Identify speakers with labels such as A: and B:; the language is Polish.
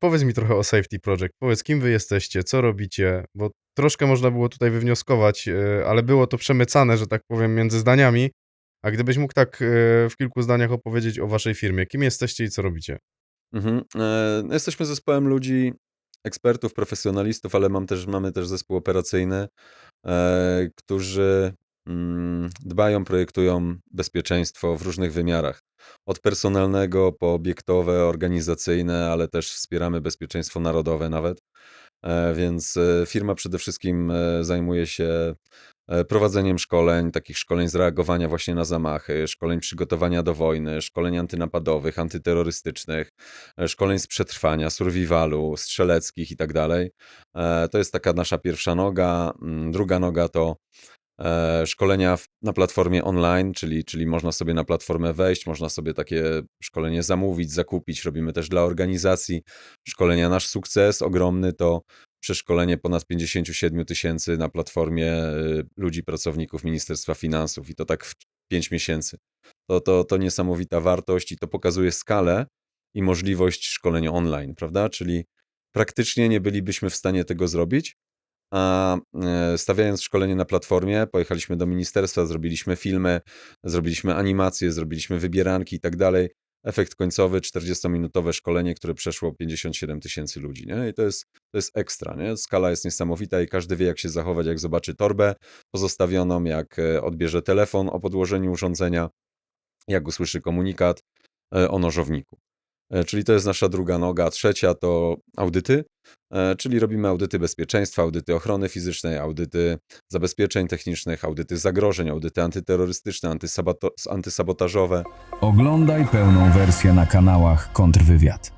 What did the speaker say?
A: Powiedz mi trochę o Safety Project. Powiedz, kim wy jesteście, co robicie, bo troszkę można było tutaj wywnioskować, e, ale było to przemycane, że tak powiem, między zdaniami. A gdybyś mógł tak e, w kilku zdaniach opowiedzieć o waszej firmie, kim jesteście i co robicie?
B: Mhm. E, no jesteśmy zespołem ludzi, ekspertów, profesjonalistów, ale mam też, mamy też zespół operacyjny, którzy dbają, projektują bezpieczeństwo w różnych wymiarach. Od personalnego po obiektowe, organizacyjne, ale też wspieramy bezpieczeństwo narodowe nawet. E, Więc e, firma przede wszystkim e, zajmuje się prowadzeniem szkoleń, takich szkoleń z reagowania właśnie na zamachy, szkoleń przygotowania do wojny, szkoleń antynapadowych, antyterrorystycznych, szkoleń z przetrwania, survivalu, strzeleckich i tak dalej. To jest taka nasza pierwsza noga. Mm, Druga noga to szkolenia w- na platformie online, czyli, czyli można sobie na platformę wejść, można sobie takie szkolenie zamówić, zakupić. Robimy też dla organizacji szkolenia. Nasz sukces ogromny to przeszkolenie ponad 57 tysięcy na platformie y, ludzi, pracowników Ministerstwa Finansów i to tak w 5 miesięcy. To, to, to niesamowita wartość i to pokazuje skalę i możliwość szkolenia online, prawda? Czyli praktycznie nie bylibyśmy w stanie tego zrobić, a e, stawiając szkolenie na platformie, pojechaliśmy do ministerstwa, zrobiliśmy filmy, zrobiliśmy animacje, zrobiliśmy wybieranki i tak dalej. Efekt końcowy 40-minutowe szkolenie, które przeszło 57 tysięcy ludzi. Nie? I to jest, to jest ekstra. Nie? Skala jest niesamowita i każdy wie, jak się zachować, jak zobaczy torbę pozostawioną, jak e, odbierze telefon o podłożeniu urządzenia, jak usłyszy komunikat e, o nożowniku. E, Czyli to jest nasza druga noga. Trzecia to audyty, e, czyli robimy audyty bezpieczeństwa, audyty ochrony fizycznej, audyty zabezpieczeń technicznych, audyty zagrożeń, audyty antyterrorystyczne, antysabotażowe.
C: Oglądaj pełną wersję na kanałach Kontrwywiad.